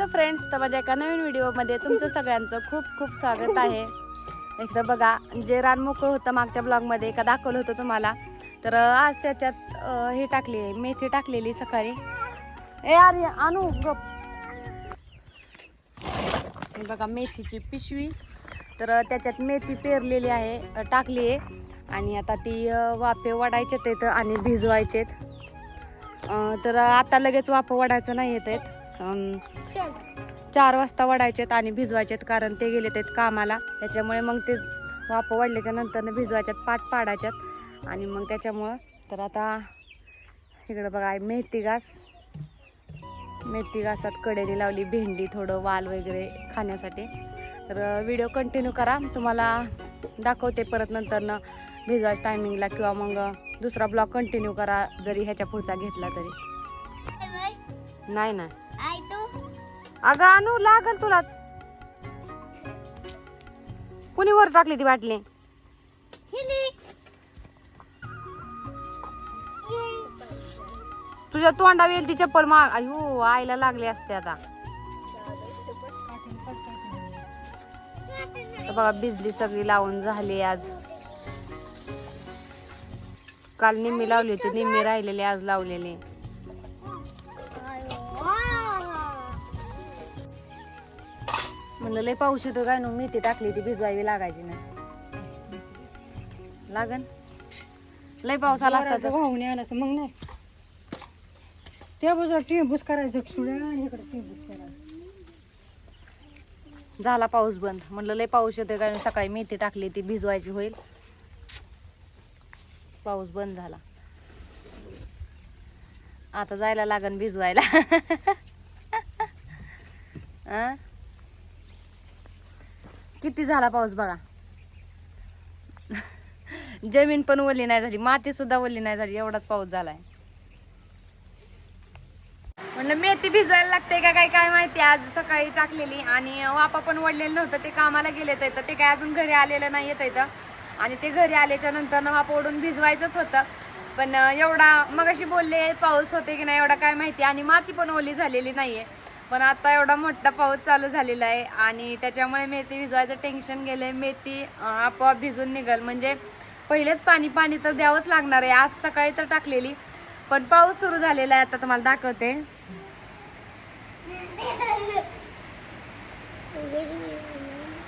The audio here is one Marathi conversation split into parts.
हॅलो फ्रेंड्स तर माझ्या एका नवीन व्हिडिओमध्ये तुमचं सगळ्यांचं खूप खूप स्वागत आहे. एकदा बघा जे रान मोकळं होतं मागच्या ब्लॉगमध्ये एका दाखवलं होतं तुम्हाला. तर आज त्याच्यात हे टाकली आहे मेथी टाकलेली सकाळी. ए अरे आणू हे बघा मेथीची पिशवी. तर त्याच्यात मेथी पेरलेली आहे टाकली आहे. आणि आता ती वाफे वाढायचे आहेत आणि भिजवायचेत. तर आता लगेच वाफं वाढायचं नाही येत आहेत. चार वाजता वडायचेत आणि भिजवायचेत कारण ते गेले आहेत कामाला. त्याच्यामुळे मग ते वाफ वाढल्याच्या नंतर भिजवायच्यात पाठ पाडायच्यात. आणि मग त्याच्यामुळं तर आता इकडं बघा मेथी घास. मेथी घासात कडेरी लावली भेंडी थोडं वाल वगैरे खाण्यासाठी. तर व्हिडिओ कंटिन्यू करा. तुम्हाला दाखवते परत नंतरनं भिजवायच्या टायमिंगला किंवा मग दुसरा ब्लॉग कंटिन्यू करा जरी ह्याच्या पुढचा घेतला तरी. नाही ना अगं आणू लागल तुलाच कुणी वर टाकली ती बाटली? तुझ्या तोंडा येईल ती चप्पल माग. अयो आईला लागली असते आता. बघा बिजली सगळी लावून झाली आज. काल निम्मी लावली होती निम्मी राहिलेली आज लावलेली. म्हणलं लय पाऊस येतो काय नो मेथी टाकली ती भिजवावी लागायची नाही. लागन. लय पाऊस आला असता तर. वाहून आला तर मग नाही. त्या बाजूला टेंबूस करायचं सुड्या आणि इकडे टेंबूस करायचं. झाला पाऊस बंद. म्हणलं लय पाऊस येतोय काय सकाळी मेथी टाकली ती भिजवायची होईल. पाऊस बंद झाला. आता जायला लागन भिजवायला. अं? किती झाला पाऊस बघा? जमीन पण ओली नाही झाली माती सुद्धा ओली नाही झाली एवढाच पाऊस झालाय. म्हणलं मेथी भिजवायला लागते का काय काय माहिती? आज सकाळी टाकलेली आणि वापा पण वडलेलं नव्हतं ते कामाला गेले तर ते काय अजून घरी आलेलं नाही येत आणि ते घरी आल्याच्यानंतर वापा ओढून भिजवायचंच होतं. पण एवढा मगाशी बोलले पाऊस होते की नाही एवढा काय माहिती. आणि माती पण ओली झालेली नाहीये. पण आता एवढा मोठा पाऊस चालू झालेला आहे आणि त्याच्यामुळे मेथी भिजवायचं टेन्शन गेलंय. मेथी आपोआप भिजून निघल. म्हणजे पहिलेच पाणी पाणी तर द्यावंच लागणार आहे. आज सकाळी तर टाकलेली. पण पाऊस सुरू झालेला आहे. आता तुम्हाला दाखवते.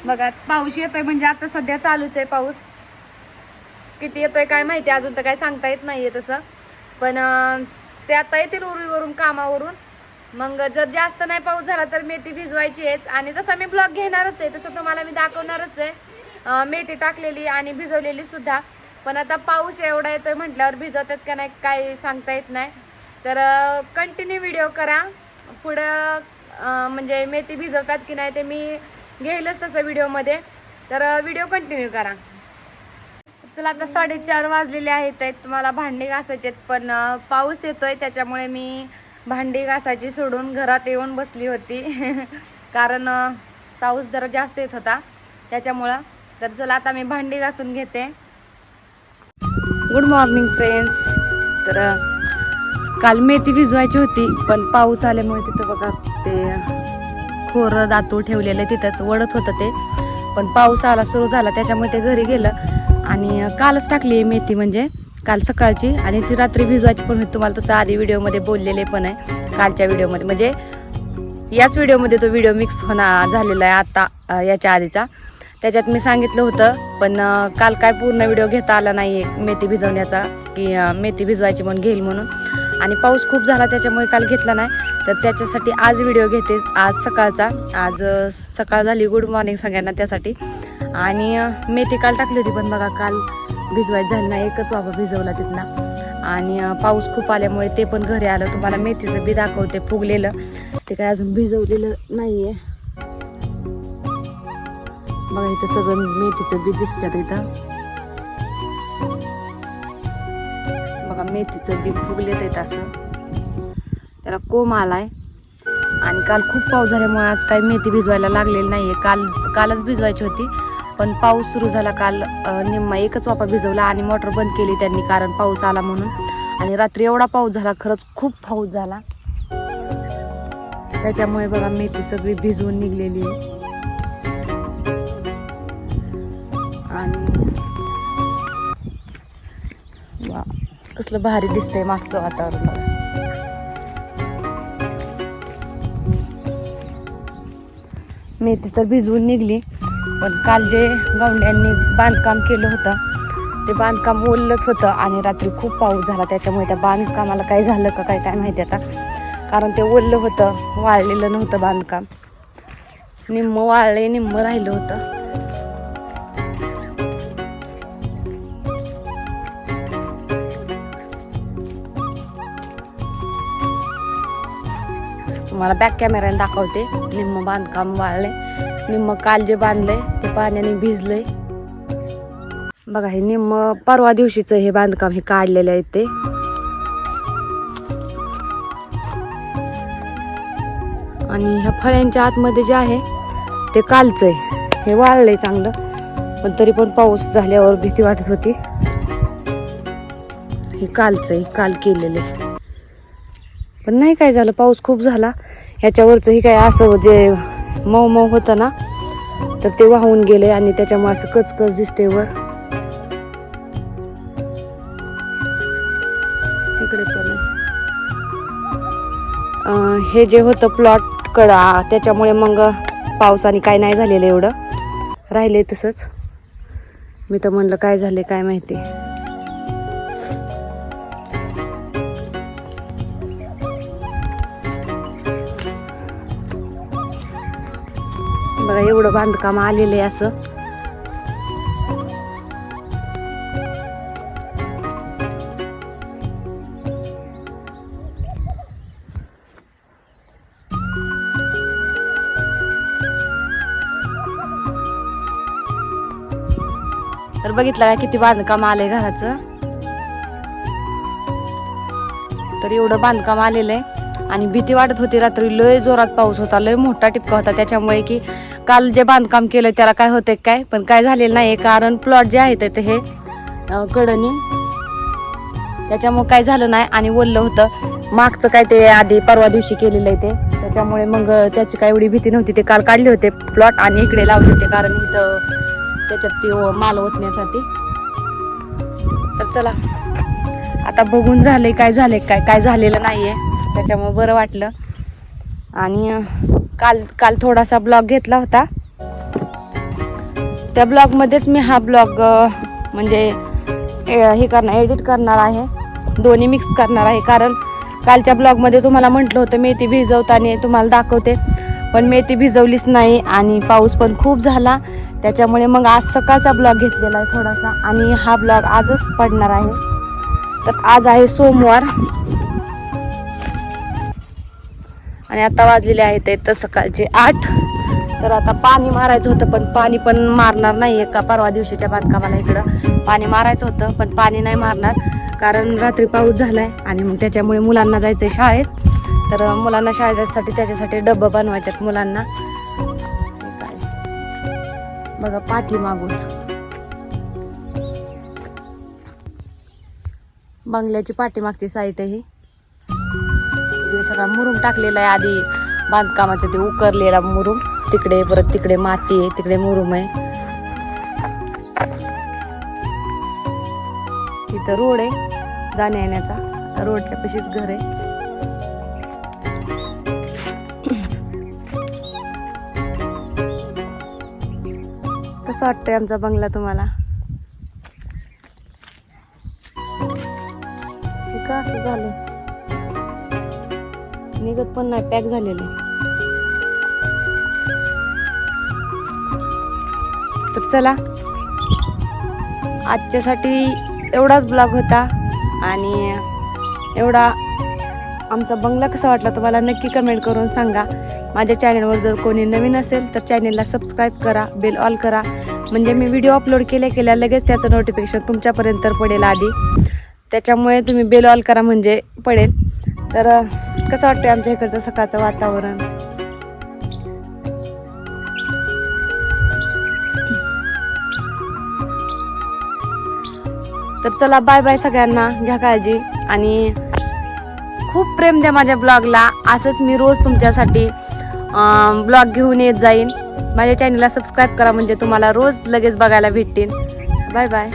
बघा पाऊस येतोय म्हणजे आता सध्या चालूच आहे पाऊस. किती येतोय काय माहिती? अजून तर काय सांगता येत नाहीये तसं. पण ते आता येतील उरीवरून कामावरून. मग जर जास्त नाही पाऊस झाला तर मेथी भिजवायची आहेच. आणि तसा मी ब्लॉग घेणारच आहे तसं तुम्हाला मी दाखवणारच आहे. मेथी टाकलेली आणि भिजवलेली सुद्धा. पण आता पाऊस एवढा येतोय म्हटल्यावर भिजवतात का नाही काय सांगता येत नाही. तर कंटिन्यू व्हिडिओ करा. पुढं म्हणजे मेथी भिजवतात की नाही ते मी घेईलच तसं व्हिडिओमध्ये तर व्हिडिओ कंटिन्यू करा. चला आता साडेचार वाजलेले आहेत तुम्हाला भांडी घासायचे आहेत पण पाऊस येतोय त्याच्यामुळे मी भांडी घासायची सोडून घरात येऊन बसली होती. कारण पाऊस जरा जास्त येत होता. त्याच्यामुळं तर चला आता मी भांडी घासून घेते. गुड मॉर्निंग फ्रेंड्स तर काल मेथी भिजवायची होती पण पाऊस आल्यामुळे तिथं बघा ते खोरं दातू ठेवलेलं तिथंच वडत होतं ते. पण पाऊस आला सुरू झाला त्याच्यामुळे ते घरी गेलं. आणि कालच टाकली मेथी म्हणजे. काल सकाळची आणि ती रात्री भिजवायची पण होती तुम्हाला तसं आधी व्हिडिओमध्ये बोललेले पण आहे कालच्या व्हिडिओमध्ये. म्हणजे याच व्हिडिओमध्ये तो व्हिडिओ मिक्स होणार झालेला आहे आत्ता याच्या आधीचा. त्याच्यात मी सांगितलं होतं पण काल काय पूर्ण व्हिडिओ घेता आला नाही मेथी भिजवण्याचा की मेथी भिजवायची म्हणून घेईल म्हणून. आणि पाऊस खूप झाला त्याच्यामुळे काल घेतला नाही. तर त्याच्यासाठी आज व्हिडिओ घेते आज सकाळचा. आज सकाळ झाली गुड मॉर्निंग सगळ्यांना त्यासाठी. आणि मेथी काल टाकली होती पण बघा काल भिजवायचं झालं ना एकच वाफा भिजवला तिथला. आणि पाऊस खूप आल्यामुळे ते पण घरी आलं. तुम्हाला मेथीचं बी दाखवते फुगलेलं. ते काय अजून भिजवलेलं नाहीये. बघा इथं सगळं मेथीचं बी दिसतात इथं. बघा मेथीचं बी फुगलेत येत असं. त्याला कोंब आलाय. आणि काल खूप पाऊस झाल्यामुळे आज काही मेथी भिजवायला लागलेली नाहीये. काल कालच भिजवायची होती. पण पाऊस सुरू झाला काल निम्मा एकच वापा भिजवला आणि मोटर बंद केली त्यांनी कारण पाऊस आला म्हणून. आणि रात्री एवढा पाऊस झाला खरंच खूप पाऊस झाला. त्याच्यामुळे बघा मेथी सगळी भिजवून निघलेली आहे. आणि वा कसलं भारी दिसतंय मागचं वातावरण बघा. मेथी तर भिजवून निघली. पण काल जे गावंड्यांनी बांधकाम केलं होतं ते बांधकाम ओललंच होतं आणि रात्री खूप पाऊस झाला. त्याच्यामुळे त्या बांधकामाला काय झालं का काय काय माहिती आता. कारण ते ओललं होतं वाळलेलं नव्हतं बांधकाम. निम्म वाळले निम्म राहिलं होतं. तुम्हाला बॅक कॅमेऱ्याने दाखवते. निम्म बांधकाम वाळले निम्म काल जे बांधलंय ते पाण्याने भिजलंय. बघा हे निम्म परवा दिवशीचं हे बांधकाम हे काढलेलं आहे ते. आणि ह्या फळ्यांच्या आतमध्ये जे आहे ते कालचं आहे. हे वाळलंय चांगलं पण तरी पण पाऊस झाल्यावर भीती वाटत होती. हे कालचं आहे काल केलेलं आहे. पण नाही काय झालं पाऊस खूप झाला. ह्याच्यावरचं ही काय असं जे मऊ मऊ होतं ना? तर ते वाहून गेले आणि त्याच्यामुळे असं कचकच दिसते वर. इकडे पण. हे जे होतं प्लॉट कडा त्याच्यामुळे मग पावसाने काय नाही झालेलं एवढं. राहिले तसंच. मी तर म्हणलं काय झाले काय माहिती. बघा एवढं बांधकाम आलेलं आहे असं. तर बघितलं का किती बांधकाम आलंय घराचं? तर एवढं बांधकाम आलेलं आहे. आणि भीती वाटत होती रात्री लय जोरात पाऊस होता लय मोठा टिपका होता. त्याच्यामुळे की काल जे बांधकाम केलं त्याला काय होते काय? पण काय झालेलं नाही कारण प्लॉट जे आहेत ते हे कडणी कडनी. त्याच्यामुळे काय झालं नाही आणि ओललं होतं. मागचं काय ते आधी परवा दिवशी केलेलं आहे ते. त्याच्यामुळे मग त्याची काय एवढी भीती नव्हती ते काल काढले होते प्लॉट आणि इकडे लावले होते कारण इथं त्याच्यात ते माल ओतण्यासाठी. तर चला आता बघून झाले काय झाले काय काय झालेलं नाहीये. त्याच्यामुळे बरं वाटलं. आणि काल काल थोडासा ब्लॉग घेतला होता. त्या ब्लॉगमध्येच मी हा ब्लॉग म्हणजे ए- हे करणार एडिट करणार आहे. दोन्ही मिक्स करणार आहे. कारण कालच्या ब्लॉगमध्ये तुम्हाला म्हटलं होतं मेथी भिजवताना तुम्हाला दाखवते. पण मेथी भिजवलीच नाही आणि पाऊस पण खूप झाला. त्याच्यामुळे मग आज सकाळचा ब्लॉग घेतलेला आहे थोडासा. आणि हा ब्लॉग आजच पडणार आहे. तर आज आहे सोमवार. आणि आता वाजलेले आहेत तर सकाळचे आठ. तर आता पाणी मारायचं होतं पण पाणी पण मारणार नाही का परवा दिवशीच्या बांधकामाला इकडं. पाणी मारायचं होतं पण पाणी नाही मारणार कारण रात्री पाऊस झालाय आणि मग त्याच्यामुळे मुलांना जायचंय शाळेत. तर मुलांना शाळेत जायसाठी त्याच्यासाठी डब्बं बनवायच्यात मुलांना. बघा पाठी मागून. बंगल्याची पाठीमागची साईट आहे ही. इकडे सगळा मुरुम टाकलेला आहे आधी. बांधकामाचं ते उकरलेला मुरुम. तिकडे परत तिकडे माती आहे तिकडे मुरुम आहे. तिथं रोड आहे जाण्या येण्याचा. रोडच्या पशीच घर आहे. कसं वाटतंय आमचा बंगला तुम्हाला? का असं झालं? निघत पण नाही पॅक झालेले. तर चला. आजच्यासाठी एवढाच ब्लॉग होता आणि एवढा आमचा बंगला कसा वाटला तुम्हाला नक्की कमेंट करून सांगा. माझ्या चॅनलवर जर कोणी नवीन असेल तर चॅनलला सबस्क्राईब करा बेल ऑल करा. म्हणजे मी व्हिडिओ अपलोड केल्या केल्या लगेच त्याचं नोटिफिकेशन तुमच्यापर्यंत पडेल आधी. त्याच्यामुळे तुम्ही बेल ऑल करा म्हणजे पडेल. तर कसं वाटतंय आमच्या इकडचं सकाळचं वातावरण? तर चला बाय बाय सगळ्यांना घ्या काळजी. आणि खूप प्रेम द्या माझ्या ब्लॉगला असंच मी रोज तुमच्यासाठी ब्लॉग घेऊन येत जाईन. माझ्या चॅनलला सबस्क्राईब करा म्हणजे तुम्हाला रोज लगेच बघायला भेटतील. Bye bye